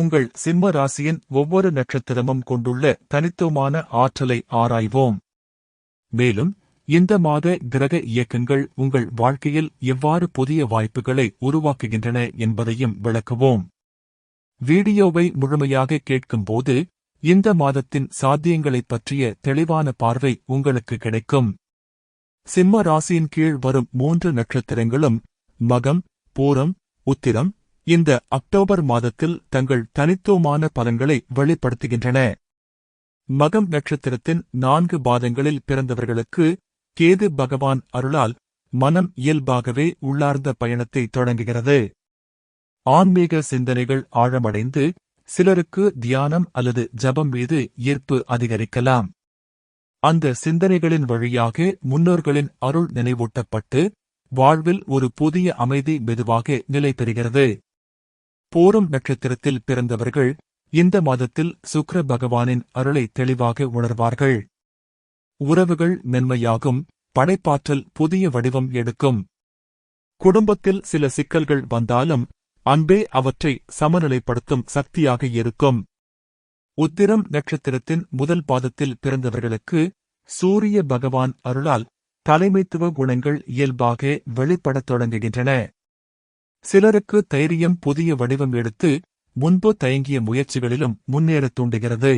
உங்கள் சிம்ம ராசியின் ஒவ்வொரு நட்சத்திரமும் கொண்டுள்ள தனித்துவமான ஆற்றலை ஆராய்வோம். மேலும் இந்த மாத கிரக இயக்கங்கள் உங்கள் வாழ்க்கையில் எவ்வாறு புதிய வாய்ப்புகளை உருவாக்குகின்றன என்பதையும் விளக்குவோம். வீடியோவை முழுமையாக கேட்கும்போது இந்த மாதத்தின் சாத்தியங்களைப் பற்றிய தெளிவான பார்வை உங்களுக்கு கிடைக்கும். சிம்ம ராசியின் கீழ் வரும் மூன்று நட்சத்திரங்களும் மகம் பூரம் உத்திரம் இந்த அக்டோபர் மாதத்தில் தங்கள் தனித்துவமான பலன்களை வெளிப்படுத்துகின்றன. மகம் நட்சத்திரத்தின் நான்கு பாதங்களில் பிறந்தவர்களுக்கு கேது பகவான் அருளால் மனம் இயல்பாகவே உள்ளார்ந்த பயணத்தை தொடங்குகிறது. ஆன்மீக சிந்தனைகள் ஆழமடைந்து சிலருக்கு தியானம் அல்லது ஜபம் மீது ஈர்ப்பு அதிகரிக்கலாம். அந்த சிந்தனைகளின் வழியாக முன்னோர்களின் அருள் நினைவூட்டப்பட்டு வாழ்வில் ஒரு புதிய அமைதி மெதுவாக நிலை பெறுகிறது போரும் நட்சத்திரத்தில் பிறந்தவர்கள் இந்த மாதத்தில் சுக்ர பகவானின் அருளை தெளிவாக உணர்வார்கள். உறவுகள் மென்மையாகும் படைப்பாற்றல் புதிய வடிவம் எடுக்கும். குடும்பத்தில் சில சிக்கல்கள் வந்தாலும் அன்பே அவற்றை சமநிலைப்படுத்தும் சக்தியாக இருக்கும். உத்திரம் நட்சத்திரத்தின் முதல் பாதத்தில் பிறந்தவர்களுக்கு சூரிய பகவான் அருளால் தலைமைத்துவ குணங்கள் இயல்பாக வெளிப்படத் தொடங்குகின்றன. சிலருக்கு தைரியம் புதிய வடிவம் எடுத்து முன்பு தயங்கிய முயற்சிகளிலும் முன்னேறத் தூண்டுகிறது.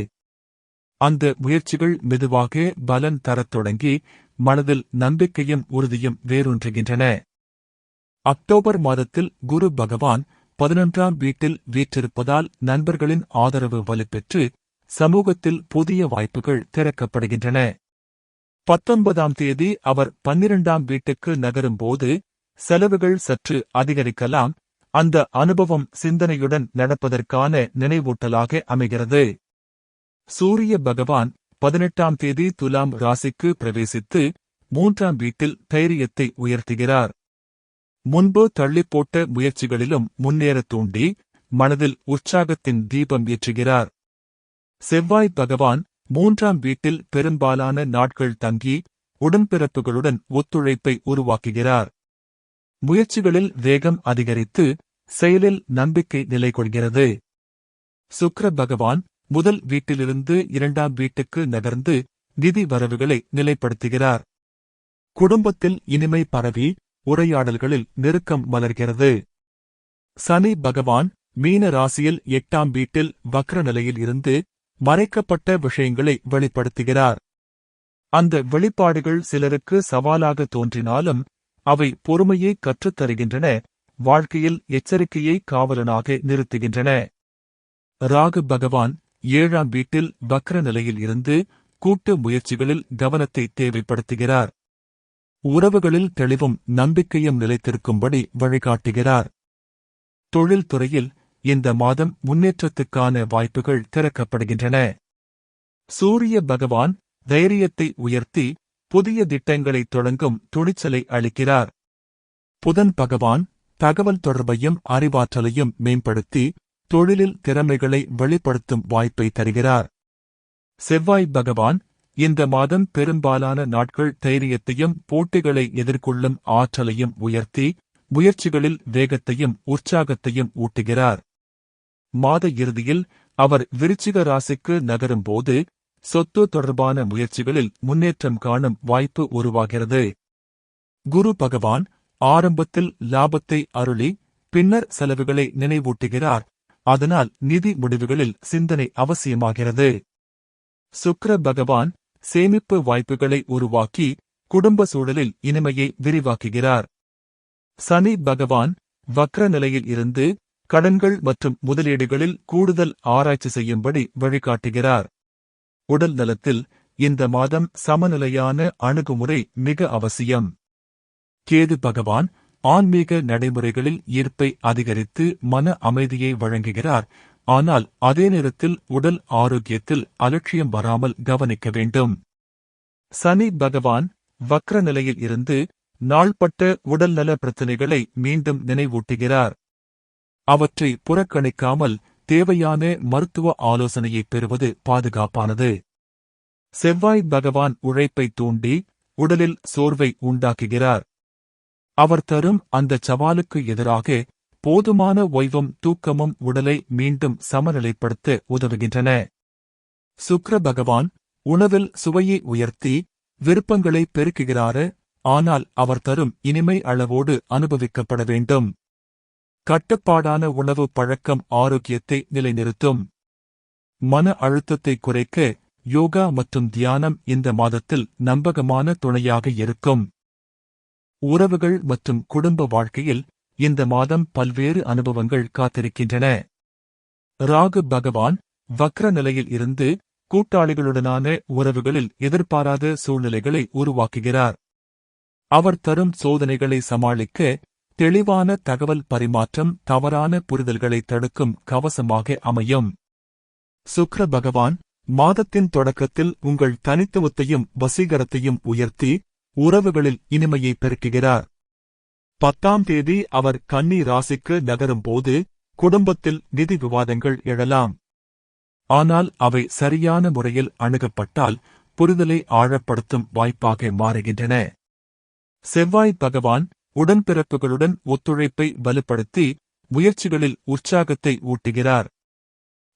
அந்த முயற்சிகள் மெதுவாக பலன் தரத் தொடங்கி மனதில் நம்பிக்கையும் உறுதியும் வேரூன்றுகின்றன. அக்டோபர் மாதத்தில் குரு பகவான் பதினொன்றாம் வீட்டில் வீற்றிருப்பதால் நண்பர்களின் ஆதரவு வலுப்பெற்று சமூகத்தில் புதிய வாய்ப்புகள் திறக்கப்படுகின்றன. பத்தொன்பதாம் தேதி அவர் பன்னிரண்டாம் வீட்டுக்கு நகரும்போது செலவுகள் சற்று அதிகரிக்கலாம். அந்த அனுபவம் சிந்தனையுடன் நடப்பதற்கான நினைவூட்டலாக அமைகிறது. சூரிய பகவான் பதினெட்டாம் தேதி துலாம் ராசிக்கு பிரவேசித்து மூன்றாம் வீட்டில் தைரியத்தை உயர்த்துகிறார். முன்பு தள்ளிப்போட்ட முயற்சிகளிலும் முன்னேறத் தூண்டி மனதில் உற்சாகத்தின் தீபம் ஏற்றுகிறார். செவ்வாய் பகவான் மூன்றாம் வீட்டில் பெரும்பாலான நாட்கள் தங்கி உடன்பிறப்புகளுடன் ஒத்துழைப்பை உருவாக்குகிறார். முயற்சிகளில் வேகம் அதிகரித்து செயலில் நம்பிக்கை நிலை கொள்கிறது சுக்ர பகவான் முதல் வீட்டிலிருந்து இரண்டாம் வீட்டுக்கு நகர்ந்து நிதி வரவுகளை நிலைப்படுத்துகிறார். குடும்பத்தில் இனிமை பரவி உரையாடல்களில் நெருக்கம் மலர்கிறது. சனி பகவான் மீன ராசியில் எட்டாம் வீட்டில் வக்ர நிலையில் இருந்து மறைக்கப்பட்ட விஷயங்களை வெளிப்படுத்துகிறார். அந்த வெளிப்பாடுகள் சிலருக்கு சவாலாக தோன்றினாலும் அவை பொறுமையை கற்றுத்தருகின்றன வாழ்க்கையில் எச்சரிக்கையை காவலனாக நிறுத்துகின்றன. ராகு பகவான் ஏழாம் வீட்டில் வக்ர நிலையில் இருந்து கூட்டு முயற்சிகளில் கவனத்தை தேவைப்படுத்துகிறார். உறவுகளில் தெளிவும் நம்பிக்கையும் நிலைத்திருக்கும்படி வழிகாட்டுகிறார். தொழில்துறையில் இந்த மாதம் முன்னேற்றத்துக்கான வாய்ப்புகள் திறக்கப்படுகின்றன. சூரிய பகவான் தைரியத்தை உயர்த்தி புதிய திட்டங்களை தொடங்கும் துணிச்சலை அளிக்கிறார். புதன் பகவான் தகவல் தொடர்பையும் அறிவாற்றலையும் மேம்படுத்தி தொழிலில் திறமைகளை வெளிப்படுத்தும் வாய்ப்பை தருகிறார். செவ்வாய் பகவான் இந்த மாதம் பெரும்பாலான நாட்கள் தைரியத்தையும் போட்டிகளை எதிர்கொள்ளும் ஆற்றலையும் உயர்த்தி முயற்சிகளில் வேகத்தையும் உற்சாகத்தையும் ஊட்டுகிறார். மாத இறுதியில் அவர் விருச்சிக ராசிக்கு நகரும்போது சொத்து தொடர்பான முயற்சிகளில் முன்னேற்றம் காணும் வாய்ப்பு உருவாகிறது. குரு பகவான் ஆரம்பத்தில் லாபத்தை அருளி பின்னர் செலவுகளை நினைவூட்டுகிறார். அதனால் நிதி முடிவுகளில் சிந்தனை அவசியமாகிறது. சுக்ர பகவான் சேமிப்பு வாய்ப்புகளை உருவாக்கி குடும்ப சூழலில் இனிமையை விரிவாக்குகிறார். சனி பகவான் வக்ர நிலையில் இருந்து கடன்கள் மற்றும் முதலீடுகளில் கூடுதல் ஆராய்ச்சி செய்யும்படி வழிகாட்டுகிறார். உடல் நலத்தில் இந்த மாதம் சமநிலையான அணுகுமுறை மிக அவசியம். கேது பகவான் ஆன்மீக நடைமுறைகளில் ஈர்ப்பை அதிகரித்து மன அமைதியை வழங்குகிறார். ஆனால் அதே நேரத்தில் உடல் ஆரோக்கியத்தில் அலட்சியம் வராமல் கவனிக்க வேண்டும். சனி பகவான் வக்ர நிலையில் இருந்து நாள்பட்ட உடல்நல பிரச்சினைகளை மீண்டும் நினைவூட்டுகிறார். அவற்றை புறக்கணிக்காமல் தேவையான மருத்துவ ஆலோசனையை பெறுவது பாதுகாப்பானது. செவ்வாய் பகவான் உழைப்பை தூண்டி உடலில் சோர்வை உண்டாக்குகிறார். அவர் தரும் அந்த சவாலுக்கு எதிராக போதுமான ஓய்வும் தூக்கமும் உடலை மீண்டும் சமநிலைப்படுத்த உதவுகின்றன. சுக்ர பகவான் உணவில் சுவையை உயர்த்தி விருப்பங்களை பெருக்குகிறாரு ஆனால் அவர் தரும் இனிமை அளவோடு அனுபவிக்கப்பட வேண்டும். கட்டுப்பாடான உணவு பழக்கம் ஆரோக்கியத்தை நிலைநிறுத்தும். மன அழுத்தத்தை குறைக்க யோகா மற்றும் தியானம் இந்த மாதத்தில் நம்பகமான துணையாக இருக்கும். உறவுகள் மற்றும் குடும்ப வாழ்க்கையில் இந்த மாதம் பல்வேறு அனுபவங்கள் காத்திருக்கின்றன. ராகு பகவான் வக்ர நிலையில் இருந்து கூட்டாளிகளுடனான உறவுகளில் எதிர்பாராத சூழ்நிலைகளை உருவாக்குகிறார். அவர் தரும் சோதனைகளை சமாளிக்க தெளிவான தகவல் பரிமாற்றம் தவறான புரிதல்களை தடுக்கும் கவசமாக அமையும். சுக்ர பகவான் மாதத்தின் தொடக்கத்தில் உங்கள் தனித்துவத்தையும் வசீகரத்தையும் உயர்த்தி உறவுகளில் இனிமையை பெருக்குகிறார். பத்தாம் தேதி அவர் கன்னி ராசிக்கு நகரும்போது குடும்பத்தில் நிதி விவாதங்கள் எழலாம். ஆனால் அவை சரியான முறையில் அணுகப்பட்டால் புரிதலை ஆழப்படுத்தும் வாய்ப்பாக மாறுகின்றன. செவ்வாய் பகவான் உடன்பிறப்புகளுடன் ஒத்துழைப்பை வலுப்படுத்தி முயற்சிகளில் உற்சாகத்தை ஊட்டுகிறார்.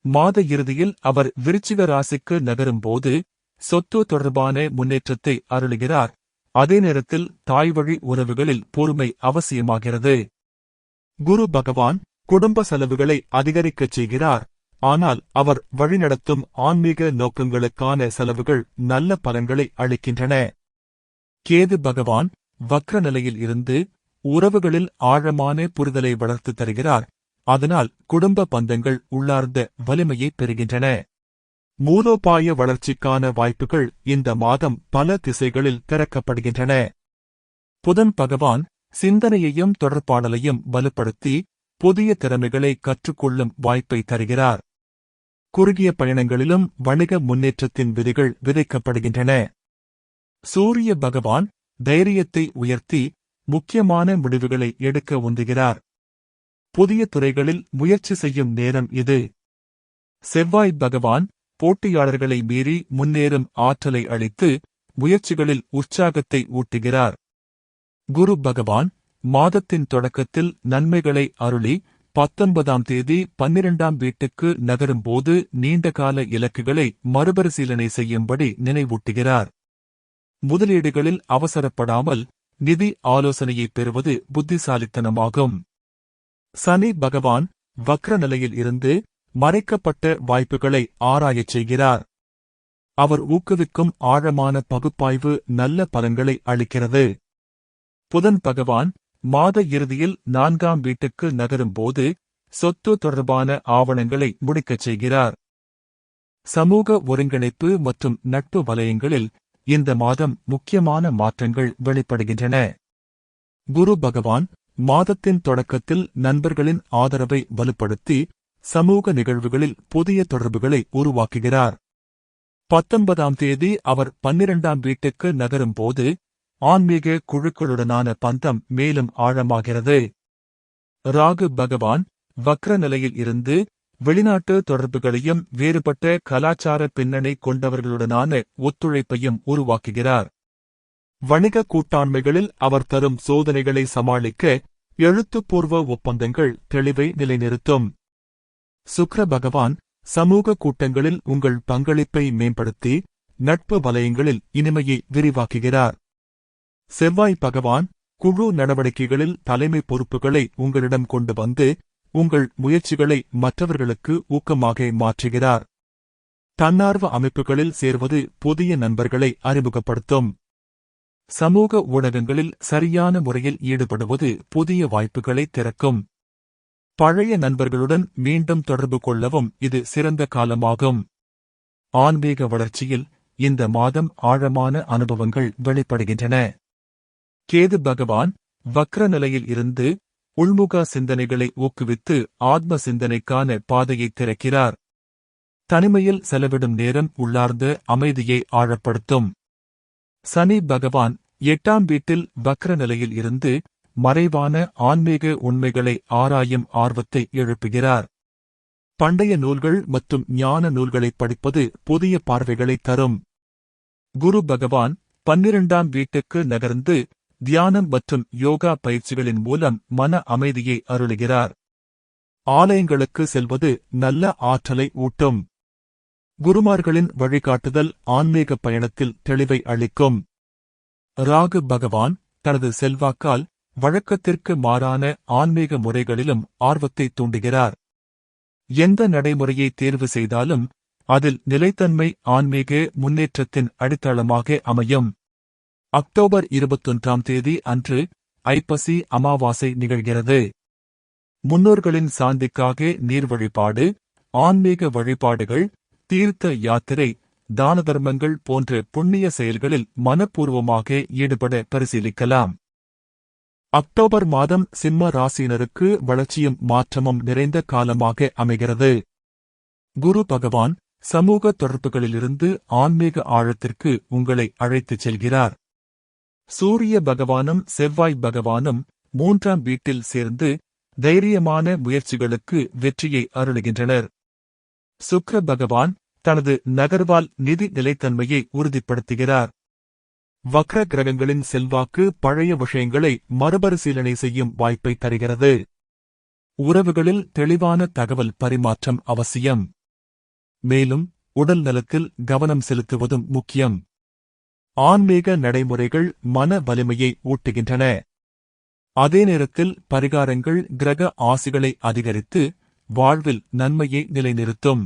மாத இறுதியில் அவர் விருச்சிக ராசிக்கு நகரும்போது சொத்து தொடர்பான முன்னேற்றத்தை அருளுகிறார். அதே நேரத்தில் தாய்வழி உறவுகளில் பொறுமை அவசியமாகிறது. குரு பகவான் குடும்ப செலவுகளை அதிகரிக்கச் செய்கிறார். ஆனால் அவர் வழிநடத்தும் ஆன்மீக நோக்கங்களுக்கான செலவுகள் நல்ல பலன்களை அளிக்கின்றன. கேது பகவான் வக்ர நிலையில் இருந்து உறவுகளில் ஆழமான புரிதலை வளர்த்து தருகிறார். அதனால் குடும்ப பந்தங்கள் உள்ளார்ந்த வலிமையை பெறுகின்றன. மூலோபாய வளர்ச்சிக்கான வாய்ப்புகள் இந்த மாதம் பல திசைகளில் திறக்கப்படுகின்றன. புதன் பகவான் சிந்தனையையும் தொடர்பாடலையும் வலுப்படுத்தி புதிய திறமைகளை கற்றுக்கொள்ளும் வாய்ப்பை தருகிறார். குறுகிய பயணங்களிலும் வணிக முன்னேற்றத்தின் விதிகள் விதைக்கப்படுகின்றன. சூரிய பகவான் தைரியத்தை உயர்த்தி முக்கியமான முடிவுகளை எடுக்க உந்துகிறார். புதிய துறைகளில் முயற்சி செய்யும் நேரம் இது. செவ்வாய் பகவான் போட்டியாளர்களை மீறி முன்னேறும் ஆற்றலை அளித்து முயற்சிகளில் உற்சாகத்தை ஊட்டுகிறார். குரு பகவான் மாதத்தின் தொடக்கத்தில் நன்மைகளை அருளி பத்தொன்பதாம் தேதி பன்னிரண்டாம் வீட்டுக்கு நகரும்போது நீண்டகால இலக்குகளை மறுபரிசீலனை செய்யும்படி நினைவூட்டுகிறார். முதலீடுகளில் அவசரப்படாமல் நிதி ஆலோசனையை பெறுவது புத்திசாலித்தனமாகும். சனி பகவான் வக்ர நிலையில் இருந்து மறைக்கப்பட்ட வாய்ப்புகளை ஆராயச் செய்கிறார். அவர் ஊக்குவிக்கும் ஆழமான பகுப்பாய்வு நல்ல பலன்களை அளிக்கிறது. புதன் பகவான் மாத இறுதியில் நான்காம் வீட்டுக்கு நகரும்போது சொத்து தொடர்பான ஆவணங்களை முடிக்கச் செய்கிறார். சமூக ஒருங்கிணைப்பு மற்றும் நட்பு வலயங்களில் இந்த மாதம் முக்கியமான மாற்றங்கள் வெளிப்படுகின்றன. குரு பகவான் மாதத்தின் தொடக்கத்தில் நண்பர்களின் ஆதரவை வலுப்படுத்தி சமூக நிகழ்வுகளில் புதிய தொடர்புகளை உருவாக்குகிறார். பத்தொன்பதாம் தேதி அவர் பன்னிரண்டாம் வீட்டுக்கு நகரும் போது ஆன்மீக குழுக்களுடனான பந்தம் மேலும் ஆழமாகிறது. ராகு பகவான் வக்ர நிலையில் இருந்து வெளிநாட்டு தொடர்புகளையும் வேறுபட்ட கலாச்சார பின்னணி கொண்டவர்களுடனான ஒத்துழைப்பையும் உருவாக்குகிறார். வணிக கூட்டாண்மைகளில் அவர் தரும் சோதனைகளை சமாளிக்க எழுத்துப்பூர்வ ஒப்பந்தங்கள் தெளிவை நிலைநிறுத்தும். சுக்ர பகவான் சமூக கூட்டங்களில் உங்கள் பங்களிப்பை மேம்படுத்தி நட்பு வலயங்களில் இனிமையை விரிவாக்குகிறார். செவ்வாய் பகவான் குழு நடவடிக்கைகளில் தலைமை பொறுப்புகளை உங்களிடம் கொண்டு வந்து உங்கள் முயற்சிகளை மற்றவர்களுக்கு ஊக்கமாக மாற்றுகிறார். தன்னார்வ அமைப்புகளில் சேர்வது புதிய நண்பர்களை அறிமுகப்படுத்தும். சமூக ஊடகங்களில் சரியான முறையில் ஈடுபடுவது புதிய வாய்ப்புகளை திறக்கும். பழைய நண்பர்களுடன் மீண்டும் தொடர்பு கொள்ளவும் இது சிறந்த காலமாகும். ஆன்மீக வளர்ச்சியில் இந்த மாதம் ஆழமான அனுபவங்கள் வெளிப்படுகின்றன. கேது பகவான் வக்ர நிலையில் இருந்து உள்முக சிந்தனைகளை ஊக்குவித்து ஆத்ம சிந்தனைக்கான பாதையை திறக்கிறார். தனிமையில் செலவிடும் நேரம் உள்ளார்ந்த அமைதியை ஆழப்படுத்தும். சனி பகவான் எட்டாம் வீட்டில் வக்ர நிலையில் இருந்து மறைவான ஆன்மீக உண்மைகளை ஆராயும் ஆர்வத்தை எழுப்புகிறார். பண்டைய நூல்கள் மற்றும் ஞான நூல்களை படிப்பது புதிய பார்வைகளை தரும். குரு பகவான் பன்னிரண்டாம் வீட்டுக்கு நகர்ந்து தியானம் மற்றும் யோகா பயிற்சிகளின் மூலம் மன அமைதியை அருளுகிறார். ஆலயங்களுக்கு செல்வது நல்ல ஆற்றலை ஊட்டும். குருமார்களின் வழிகாட்டுதல் ஆன்மீக பயணத்தில் தெளிவை அளிக்கும். ராகு பகவான் தனது செல்வாக்கால் வழக்கத்திற்கு மாறான ஆன்மீக முறைகளிலும் ஆர்வத்தை தூண்டுகிறார். எந்த நடைமுறையை தேர்வு செய்தாலும் அதில் நிலைத்தன்மை ஆன்மீக முன்னேற்றத்தின் அடித்தளமாக அமையும். அக்டோபர் இருபத்தொன்றாம் தேதி அன்று ஐப்பசி அமாவாசை நிகழ்கிறது. முன்னோர்களின் சாந்திக்காக நீர் வழிபாடு ஆன்மீக வழிபாடுகள் தீர்த்த யாத்திரை தான தர்மங்கள் போன்ற புண்ணிய செயல்களில் மனப்பூர்வமாக ஈடுபட பரிசீலிக்கலாம். அக்டோபர் மாதம் சிம்ம ராசியினருக்கு வளர்ச்சியும் மாற்றமும் நிறைந்த காலமாக அமைகிறது. குரு பகவான் சமூக தொடர்புகளிலிருந்து ஆன்மீக ஆழத்திற்கு உங்களை அழைத்துச் செல்கிறார். சூரிய பகவானும் செவ்வாய் பகவானும் மூன்றாம் வீட்டில் சேர்ந்து தைரியமான முயற்சிகளுக்கு வெற்றியை அருளுகின்றனர். சுக்ர பகவான் தனது நகர்வால் நிதி நிலைத்தன்மையை உறுதிப்படுத்துகிறார். வக்ர கிரகங்களின் செல்வாக்கு பழைய விஷயங்களை மறுபரிசீலனை செய்யும் வாய்ப்பை தருகிறது. உறவுகளில் தெளிவான தகவல் பரிமாற்றம் அவசியம். மேலும் உடல் நலத்தில் கவனம் செலுத்துவதும் முக்கியம். ஆன்மீக நடைமுறைகள் மன வலிமையை ஊட்டுகின்றன. அதே நேரத்தில் பரிகாரங்கள் கிரக ஆசிகளை அதிகரித்து வாழ்வில் நன்மையை நிலைநிறுத்தும்.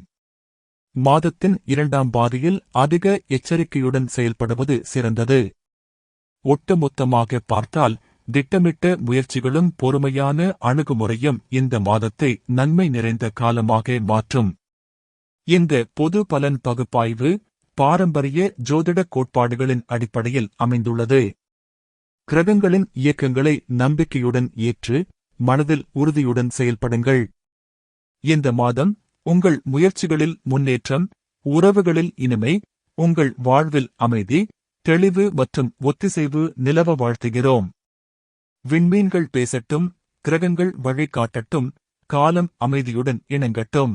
மாதத்தின் இரண்டாம் பாதியில் அதிக எச்சரிக்கையுடன் செயல்படுவது சிறந்தது. ஒட்டுமொத்தமாக பார்த்தால் திட்டமிட்ட முயற்சிகளும் பொறுமையான அணுகுமுறையும் இந்த மாதத்தை நன்மை நிறைந்த காலமாக மாற்றும். இந்த பொது பலன் பகுப்பாய்வு பாரம்பரிய ஜோதிட கோட்பாடுகளின் அடிப்படையில் அமைந்துள்ளது. கிரகங்களின் இயக்கங்களை நம்பிக்கையுடன் ஏற்று மனதில் உறுதியுடன் செயல்படுங்கள். இந்த மாதம் உங்கள் முயற்சிகளில் முன்னேற்றம் உறவுகளில் இனிமை உங்கள் வாழ்வில் அமைதி தெளிவு மற்றும் ஒத்திசைவு நிலவ வாழ்த்துகிறோம். விண்மீன்கள் பேசட்டும் கிரகங்கள் வழிகாட்டட்டும் காலம் அமைதியுடன் இணங்கட்டும்.